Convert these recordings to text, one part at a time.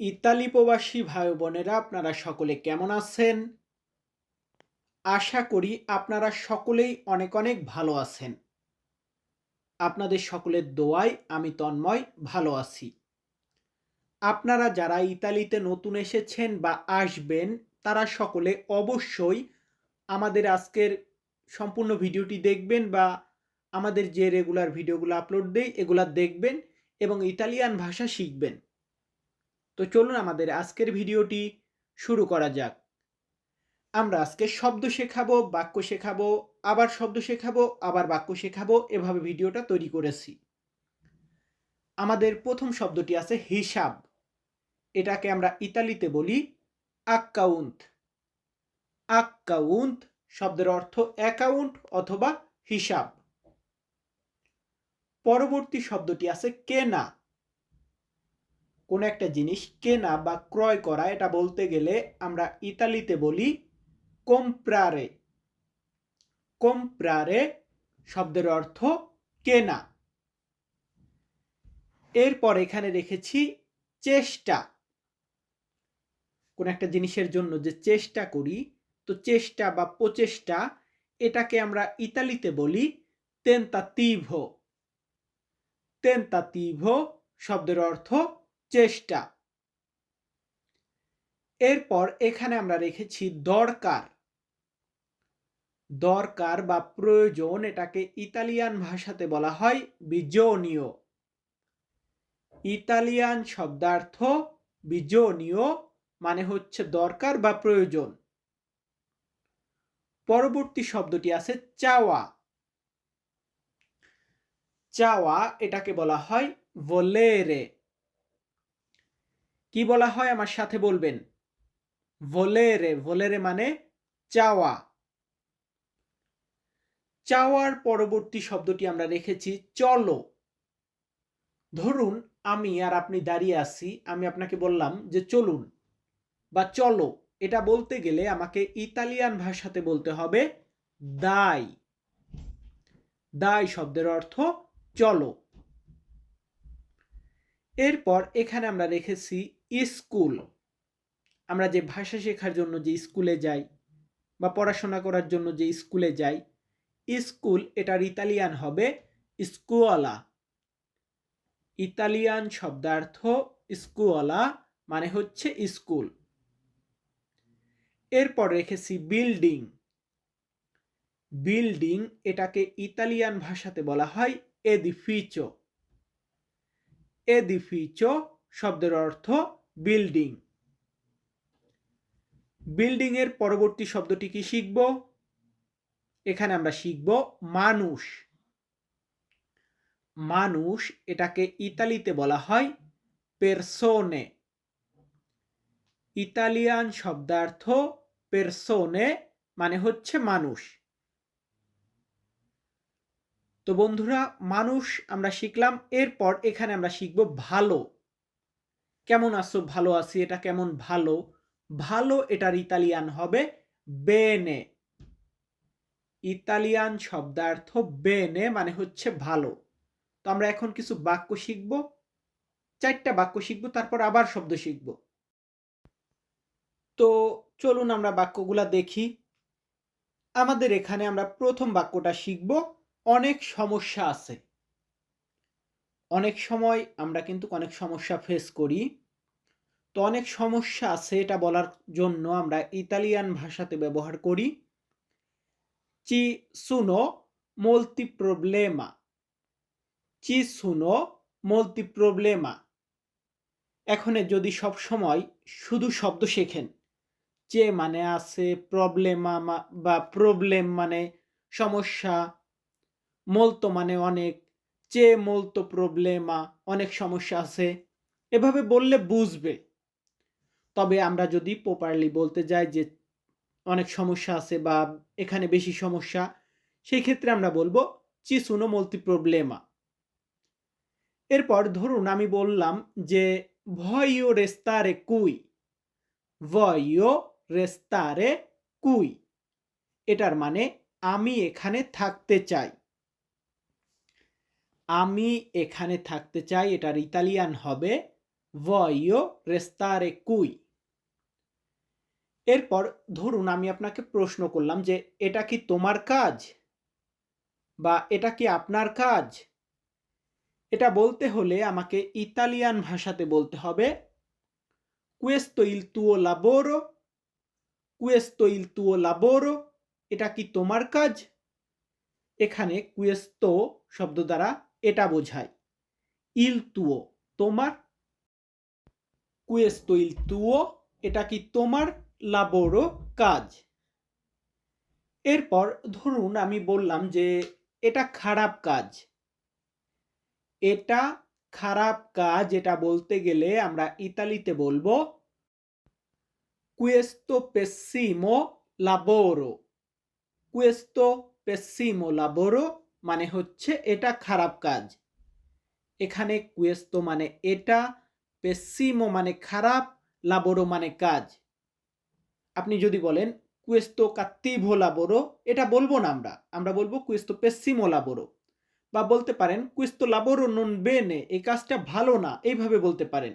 Italy প্রবাসী ভাই বোনেরা আপনারা সকলে কেমন আছেন? আশা করি আপনারা সকলেই অনেক অনেক ভালো আছেন। আপনাদের সকলের দোয়ায় আমি তন্ময়, ভালো আছি। আপনারা যারা ইতালিতে নতুন এসেছেন বা আসবেন, তারা সকলে অবশ্যই আমাদের আজকের সম্পূর্ণ ভিডিওটি দেখবেন বা আমাদের যে রেগুলার ভিডিওগুলো আপলোড দেই, এগুলা দেখবেন এবং ইতালিয়ান ভাষা শিখবেন। তো চলুন আমাদের আজকের ভিডিওটি শুরু করা যাক। আমরা আজকে শব্দ শেখাবো, বাক্য শেখাবো, আবার শব্দ শেখাবো, আবার বাক্য শেখাবো, এভাবে ভিডিওটা তৈরি করেছি। আমাদের প্রথম শব্দটি আছে হিসাব। এটাকে আমরা ইতালিতে বলি আক্কাউন্ট আক্কাউন্ট শব্দের অর্থ অ্যাকাউন্ট অথবা হিসাব। পরবর্তী শব্দটি আছে কেনা। কোনো একটা জিনিস কেনা বা ক্রয় করা, এটা বলতে গেলে আমরা ইতালিতে বলি কম্প্রারে কম্প্রারে শব্দের অর্থ কেনা। এরপর এখানে রেখেছি চেষ্টা। কোন একটা জিনিসের জন্য যে চেষ্টা করি, তো চেষ্টা বা প্রচেষ্টা, এটাকে আমরা ইতালিতে বলি তেন্তাতিভো তেন্তাতিভো শব্দের অর্থ চেষ্টা। এরপর এখানে আমরা রেখেছি দরকার। দরকার বা প্রয়োজন এটাকে ইতালিয়ান ভাষাতে বলা হয় বিজনীয় ইতালিয়ান শব্দার্থ বিজনীয় মানে হচ্ছে দরকার বা প্রয়োজন। পরবর্তী শব্দটি আছে চাওয়া। চাওয়া এটাকে বলা হয় ভোলেরে। কি বলা হয়? আমার সাথে বলবেন। ভোলেরে ভোলেরে মানে চাওয়া। চাওয়ার পরবর্তী শব্দটি আমরা রেখেছি, চলো। ধরুন, আমি আর আপনি দাঁড়িয়ে আছি, আমি আপনাকে বললাম যে চলুন বা চলো। এটা বলতে গেলে আমাকে ইতালিয়ান ভাষাতে বলতে হবে দাই। দাই শব্দের অর্থ চলো। এরপর এখানে আমরা রেখেছি স্কুল। আমরা যে ভাষা শেখার জন্য যে স্কুলে যাই বা পড়াশোনা করার জন্য যে স্কুলে যাই, স্কুল এটার ইতালিয়ান হবে স্কুয়ালা ইতালিয়ান শব্দার্থ স্কুয়ালা মানে হচ্ছে স্কুল। এরপর রেখেছি বিল্ডিং। বিল্ডিং এটাকে ইতালিয়ান ভাষাতে বলা হয় এদিফিচো। এদিফিচো শব্দের অর্থ বিল্ডিং। বিল্ডিং এর পরবর্তী শব্দটি কি শিখব? এখানে আমরা শিখব মানুষ। মানুষ এটাকে ইতালিতে বলা হয় পেরসোনে ইতালিয়ান শব্দার্থ পেরসোনে মানে হচ্ছে মানুষ। তো বন্ধুরা, মানুষ আমরা শিখলাম, এরপর এখানে আমরা শিখব ভালো। কেমন আছো? ভালো আছি। এটা কেমন ভালো? ভালো এটার ইতালিয়ান হবে বেনে। ইতালিয়ান শব্দার্থ বেনে মানে হচ্ছে ভালো। তো আমরা এখন কিছু বাক্য শিখব। চারটা বাক্য শিখব, তারপর আবার শব্দ শিখব। তো চলুন আমরা বাক্যগুলা দেখি। আমাদের এখানে আমরা প্রথম বাক্যটা শিখব, অনেক সমস্যা আছে। অনেক সময় আমরা কিন্তু অনেক সমস্যা ফেস করি। তো অনেক সমস্যা আছে এটা বলার জন্য আমরা ইতালিয়ান ভাষাতে ব্যবহার করি। চি সুনো মোলতি প্রবলেমা। চি সুনো মোলতি প্রবলেমা। এখানে যদি সব সময় শুধু শব্দ শেখেন, চে মানে আছে প্রবলেমা বা প্রবলেম মানে সমস্যা, মলতো মানে অনেক চে মলতো প্রবলেমা অনেক সমস্যা আছে, এভাবে বললে বুঝবে। তবে আমরা যদি প্রপারলি বলতে যাই যে অনেক সমস্যা আছে বা এখানে বেশি সমস্যা, সেই ক্ষেত্রে আমরা বলব চিসুনো মলতি প্রবলেমা এরপর ধরুন আমি বললাম যে ভয়ও রেস্তারে কুই ভয়ও রেস্তারে কুই এটার মানে আমি এখানে থাকতে চাই। আমি এখানে থাকতে চাই, এটার ইতালিয়ান হবে, voglio restare কুই এরপর ধরুন আমি আপনাকে প্রশ্ন করলাম যে, এটা কি তোমার কাজ? বা, এটা কি আপনার কাজ? এটা বলতে হলে আমাকে ইতালিয়ান ভাষাতে বলতে হবে, questo il tuo lavoro? Questo il tuo lavoro? এটা কি তোমার কাজ? এখানে questo শব্দ দ্বারা এটা বোঝায়। il tuo তোমার questo il tuo এটা কি তোমার lavoro কাজ? এরপর ধরুন আমি বললাম যে, এটা খারাপ কাজ। এটা খারাপ কাজ, এটা বলতে গেলে আমরা ইতালিতে বলব questo পেসিমো lavoro questo pessimo lavoro মানে হচ্ছে এটা খারাপ কাজ। এখানে questo মানে এটা, পেসিমো মানে খারাপ lavoro মানে কাজ। আপনি যদি বলেন questo cattivo lavoro এটা বলব না আমরা। আমরা বলব questo পেসিমো lavoro বা বলতে পারেন questo lavoro non bene এই কাজটা ভালো না, এইভাবে বলতে পারেন।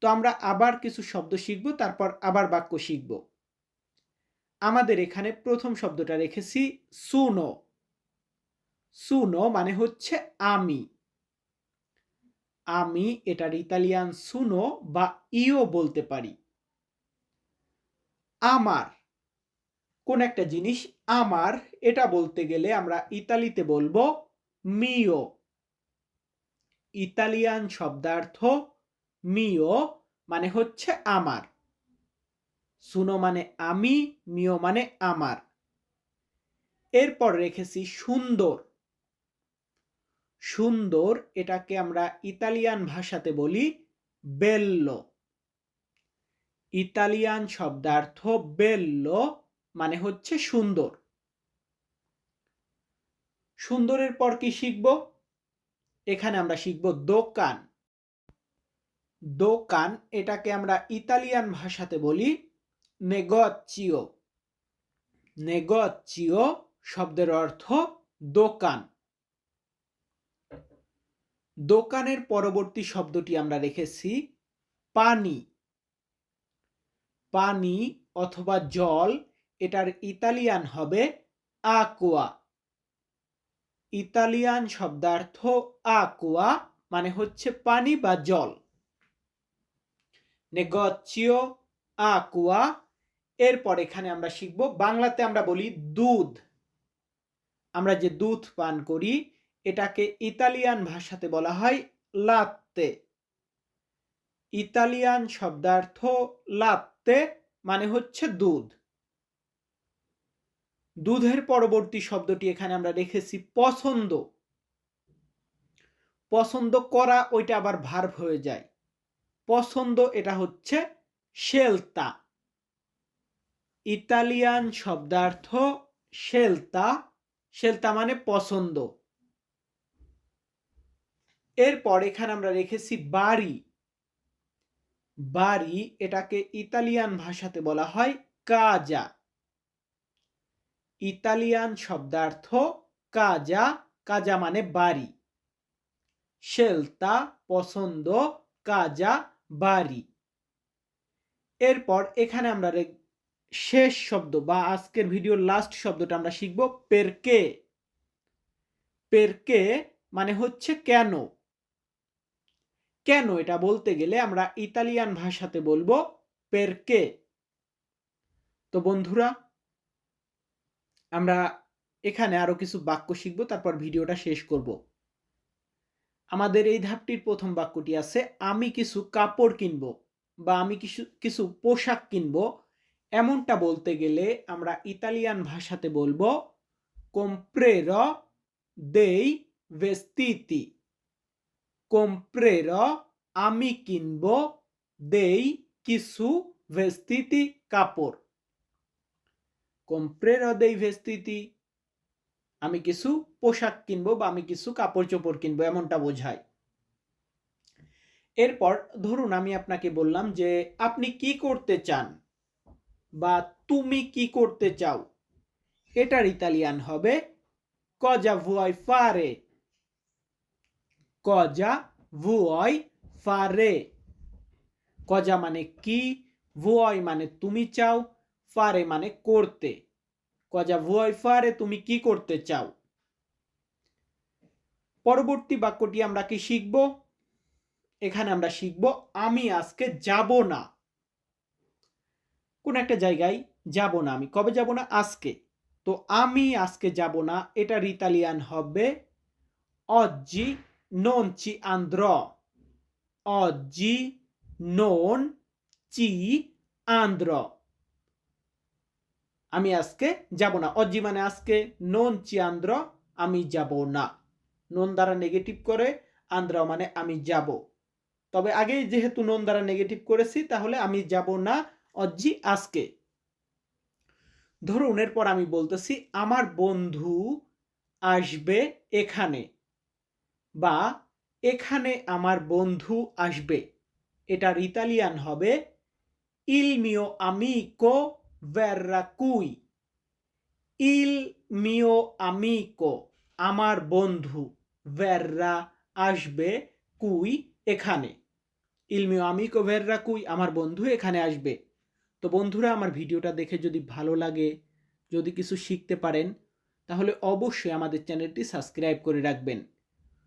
তো আমরা আবার কিছু শব্দ শিখব, তারপর আবার বাক্য শিখব। আমাদের এখানে প্রথম শব্দটা রেখেছি, সুনো। সুনো মানে হচ্ছে আমি। আমি এটার ইতালিয়ান সুনো বা ইও বলতে পারি। আমার, কোন একটা জিনিস আমার, এটা বলতে গেলে আমরা ইতালিতে বলব মিও ইতালিয়ান শব্দার্থ মিও মানে হচ্ছে আমার। সুনো মানে আমি মিও মানে আমার। এরপর রেখেছি সুন্দর। সুন্দর, এটাকে আমরা ইতালিয়ান ভাষাতে বলি বেল্লো ইতালিয়ান শব্দার্থ বেল্লো মানে হচ্ছে সুন্দর। সুন্দরের পর কি শিখব? এখানে আমরা শিখব দোকান। দোকান, এটাকে আমরা ইতালিয়ান ভাষাতে বলি নেগচিও নেগচিও শব্দের অর্থ দোকান। দোকানের পরবর্তী শব্দটি আমরা রেখেছি পানি। পানি অথবা জল, এটার ইতালিয়ান হবে আকুয়া ইতালিয়ান শব্দার্থ আকুয়া মানে হচ্ছে পানি বা জল। নেগচিও আকুয়া এরপর এখানে আমরা শিখব, বাংলাতে আমরা বলি দুধ। আমরা যে দুধ পান করি এটাকে ইতালিয়ান ভাষাতে বলা হয় লাত্তে। ইতালিয়ান শব্দার্থ লাত্তে মানে হচ্ছে দুধ। দুধের পরবর্তী শব্দটি এখানে আমরা রেখেছি পছন্দ। পছন্দ করা, ওইটা আবার ভার্ব হয়ে যায়। পছন্দ এটা হচ্ছে শেলতা ইতালিয়ান শব্দার্থ শেলতা শেলতা মানে পছন্দ। এরপর এখানে আমরা রেখেছি বাড়ি। বাড়ি এটাকে ইতালিয়ান ভাষাতে বলা হয় কাজা ইতালিয়ান শব্দার্থ কাজা কাজা মানে বাড়ি। শেলতা পছন্দ, কাজা, বাড়ি। এরপর এখানে আমরা শেষ শব্দ বা আজকের ভিডিওর লাস্ট শব্দটা আমরা শিখব পেরকে পেরকে মানে হচ্ছে কেন? কেন এটা বলতে গেলে আমরা ইতালিয়ান ভাষাতে বলব পেরকে তো বন্ধুরা, আমরা এখানে আরও কিছু বাক্য শিখব, তারপর ভিডিওটা শেষ করব। আমাদের এই ধাপটির প্রথম বাক্যটি আছে, আমি কিছু কাপড় কিনবো বা আমি কিছু কিছু পোশাক কিনবো। এমনটা বলতে গেলে আমরা ইতালিয়ান ভাষাতে বলব কম্প্রের দেই ভেস্তিতি কম্প্রের আমি কিনব দেই কিছু ভেস্তিতি কাপড় comprerò দেই ভেস্তিতি আমি কিছু পোশাক কিনবো বা আমি কিছু কাপড় চোপড় কিনবো, এমনটা বোঝায়। এরপর ধরুন আমি আপনাকে বললাম যে, আপনি কি করতে চান বা তুমি কি করতে চাও? এটার ইতালিয়ান হবে, কজা ভুয়াই ফারে কজা ভুয়াই ফারে কজা মানে কি ভুয় মানে তুমি চাও ফারে মানে করতে কজা ভুয় ফারে তুমি কি করতে চাও পরবর্তী বাক্যটি আমরা কি শিখব? এখানে আমরা শিখব, আমি আজকে যাব না। কোন একটা জায়গায় যাব না আমি। কবে যাব না? আজকে। তো আমি আজকে যাব না, এটা ইতালিয়ান হবে oggi non ci andrò. Oggi non ci andrò. আমি আজকে যাব না অজি মানে আজকে নন চি আন্দ্র আমি যাব না নন দ্বারা নেগেটিভ করে আন্দ্র মানে আমি যাব তবে আগেই যেহেতু নন দ্বারা নেগেটিভ করেছি তাহলে আমি যাব না অজি আজকে ধরুন এরপর আমি বলতেছি আমার বন্ধু আসবে এখানে বা এখানে আমার বন্ধু আসবে। এটার ইতালিয়ান হবে ইল মিও আমিকো verrà ইল mio amico, আমার বন্ধু verrà আসবে কুই এখানে। ইল মিও আমিকো verrà কুই, আমার বন্ধু এখানে আসবে। তো বন্ধুরা, আমার ভিডিওটা দেখে যদি ভালো লাগে, যদি কিছু শিখতে পারেন, তাহলে অবশ্যই আমাদের চ্যানেলটি সাবস্ক্রাইব করে রাখবেন।